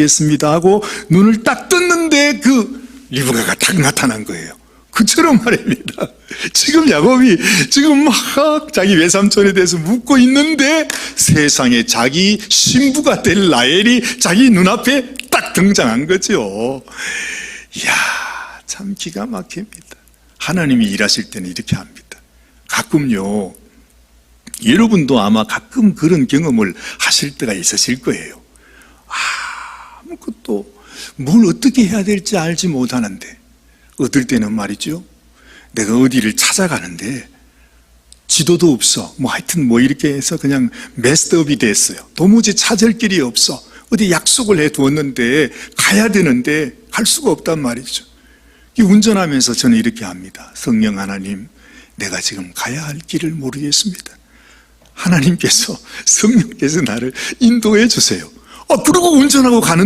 가겠습니다 하고 눈을 딱 떴는데 그 리브가가 딱 나타난 거예요. 그처럼 말입니다. 지금 야곱이 지금 막 자기 외삼촌에 대해서 묻고 있는데 세상에 자기 신부가 될 라헬이 자기 눈앞에 딱 등장한 거죠. 이야, 참 기가 막힙니다. 하나님이 일하실 때는 이렇게 합니다. 가끔요, 여러분도 아마 가끔 그런 경험을 하실 때가 있으실 거예요. 아무것도 뭘 어떻게 해야 될지 알지 못하는데, 어떨 때는 말이죠. 내가 어디를 찾아가는데, 지도도 없어. 뭐 하여튼 뭐 이렇게 해서 그냥 메스업이 됐어요. 도무지 찾을 길이 없어. 어디 약속을 해 두었는데 가야 되는데 갈 수가 없단 말이죠. 이 운전하면서 저는 이렇게 합니다. 성령 하나님, 내가 지금 가야 할 길을 모르겠습니다. 하나님께서 성령께서 나를 인도해 주세요. 아, 그러고 운전하고 가는